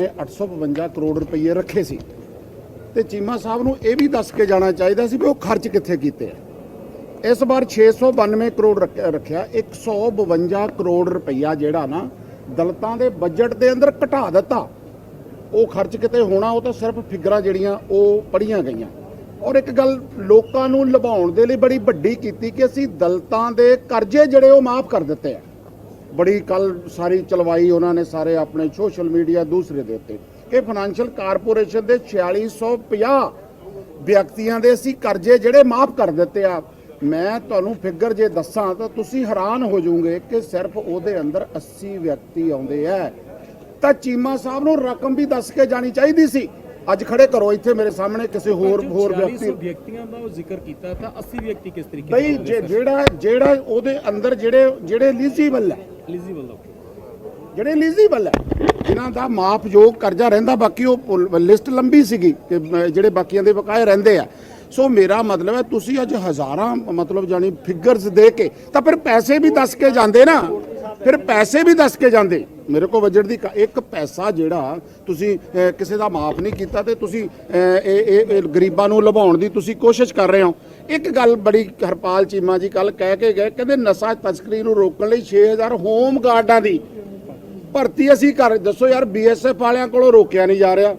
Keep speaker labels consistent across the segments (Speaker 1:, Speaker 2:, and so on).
Speaker 1: ਨੇ 852 ਕਰੋੜ ਰੁਪਏ ਰੱਖੇ ਸੀ। ਤੇ ਚੀਮਾ ਸਾਹਿਬ ਨੂੰ ਇਹ ਵੀ ਦੱਸ ਕੇ ਜਾਣਾ ਚਾਹੀਦਾ ਸੀ ਵੀ ਉਹ ਖਰਚ ਕਿੱਥੇ ਕੀਤੇ ਆ। ਇਸ ਵਾਰ 692 ਕਰੋੜ ਰੱਖ- ਰੱਖਿਆ 152 ਕਰੋੜ ਰੁਪਈਆ ਜਿਹੜਾ ਨਾ ਦਲਤਾਂ ਦੇ ਬਜਟ ਦੇ ਅੰਦਰ ਘਟਾ ਦਿੱਤਾ। ਉਹ ਖਰਚ ਕਿਤੇ ਹੋਣਾ, ਉਹ ਤਾਂ ਸਿਰਫ ਫਿਗਰਾਂ ਜਿਹੜੀਆਂ ਉਹ ਪੜੀਆਂ ਗਈਆਂ। ਔਰ ਇੱਕ ਗੱਲ ਲੋਕਾਂ ਨੂੰ ਲੁਭਾਉਣ ਦੇ ਲਈ ਬੜੀ ਵੱਡੀ ਕੀਤੀ ਕਿ ਅਸੀਂ ਦਲਤਾਂ ਦੇ ਕਰਜ਼ੇ ਜਿਹੜੇ ਉਹ ਮਾਫ ਕਰ ਦਿੱਤੇ ਆ। ਬੜੀ ਕੱਲ ਸਾਰੀ ਚਲਵਾਈ ਉਹਨਾਂ ਨੇ ਸਾਰੇ ਆਪਣੇ ਸੋਸ਼ਲ ਮੀਡੀਆ ਦੂਸਰੇ ਦੇ ਉੱਤੇ। ਕਿ ਫਾਈਨੈਂਸ਼ੀਅਲ ਕਾਰਪੋਰੇਸ਼ਨ ਦੇ 4650 ਵਿਅਕਤੀਆਂ ਦੇ ਅਸੀਂ ਕਰਜ਼ੇ ਜਿਹੜੇ ਮਾਫ ਕਰ ਦਿੱਤੇ ਆ। ਮੈਂ ਤੁਹਾਨੂੰ ਫਿਗਰ ਜੇ ਦੱਸਾਂ ਤਾਂ ਤੁਸੀਂ ਹੈਰਾਨ ਹੋ ਜਾਓਗੇ ਕਿ ਸਿਰਫ ਉਹਦੇ ਅੰਦਰ 80 ਵਿਅਕਤੀ ਆਉਂਦੇ ਆ। ਤਾਂ ਚੀਮਾ ਸਾਹਿਬ ਨੂੰ ਰਕਮ ਵੀ ਦੱਸ ਕੇ ਜਾਣੀ ਚਾਹੀਦੀ ਸੀ। ਅੱਜ ਖੜੇ ਕਰੋ ਇੱਥੇ ਮੇਰੇ ਸਾਹਮਣੇ ਕਿਸੇ ਹੋਰ ਹੋਰ ਵਿਅਕਤੀ
Speaker 2: ਵਿਅਕਤੀਆਂ ਦਾ ਉਹ ਜ਼ਿਕਰ ਕੀਤਾ ਤਾਂ 80 ਵਿਅਕਤੀ ਕਿਸ ਤਰੀਕੇ
Speaker 1: ਬਈ ਜੇ- ਜਿਹੜਾ ਜਿਹੜਾ ਉਹਦੇ ਅੰਦਰ ਜਿਹੜੇ ਜਿਹੜੇ ਐਲੀਜੀਬਲ ਹੈ
Speaker 2: ਐਲੀਜੀਬਲ ਦਾ
Speaker 1: ਜਿਹੜੇ ਐਲੀਜੀਬਲ ਹੈ, ਜਿਨ੍ਹਾਂ ਦਾ ਮਾਫਯੋਗ ਕਰਜ਼ਾ ਰਹਿੰਦਾ, ਬਾਕੀ ਉਹ ਲਿਸਟ ਲੰਬੀ ਸੀਗੀ ਕਿ ਜਿਹੜੇ ਬਾਕੀਆਂ ਦੇ ਬਕਾਏ ਰਹਿੰਦੇ ਆ। ਸੋ ਮੇਰਾ ਮਤਲਬ ਹੈ, ਤੁਸੀਂ ਅੱਜ ਹਜ਼ਾਰਾਂ, ਮਤਲਬ ਜਾਨੀ ਫਿਗਰਸ ਦੇ ਕੇ, ਤਾਂ ਫਿਰ ਪੈਸੇ ਵੀ ਦੱਸ ਕੇ ਜਾਂਦੇ ਨਾ। ਫਿਰ ਪੈਸੇ ਵੀ ਦੱਸ ਕੇ ਜਾਂਦੇ। ਮੇਰੇ ਕੋਲ ਬਜਟ ਦੀ ਕ- ਇੱਕ ਪੈਸਾ ਜਿਹੜਾ ਤੁਸੀਂ ਕਿਸੇ ਦਾ ਮਾਫ ਨਹੀਂ ਕੀਤਾ ਤੇ ਤੁਸੀਂ ਇਹ ਇਹ ਗਰੀਬਾਂ ਨੂੰ ਲੁਭਾਉਣ ਦੀ ਤੁਸੀਂ ਕੋਸ਼ਿਸ਼ ਕਰ ਰਹੇ ਹੋ। ਇੱਕ ਗੱਲ ਬੜੀ ਹਰਪਾਲ ਚੀਮਾ ਜੀ ਕੱਲ ਕਹਿ ਕੇ ਗਏ, ਕਹਿੰਦੇ ਨਸ਼ਾ ਤਸਕਰੀ ਨੂੰ ਰੋਕਣ ਲਈ 6000 ਹੋਮ ਗਾਰਡਾਂ ਦੀ ਭਰਤੀ ਅਸੀਂ ਕਰ ਦੱਸੋ ਯਾਰ ਬੀਐਸਐਫ ਵਾਲਿਆਂ ਕੋਲੋਂ ਰੋਕਿਆ ਨਹੀਂ ਜਾ ਰਿਹਾ।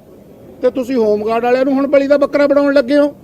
Speaker 1: ਤੇ ਤੁਸੀਂ ਹੋਮਗਾਰਡ ਵਾਲਿਆਂ ਨੂੰ ਹੁਣ ਬਲੀ ਦਾ ਬੱਕਰਾ ਬਣਾਉਣ ਲੱਗੇ ਹੋ।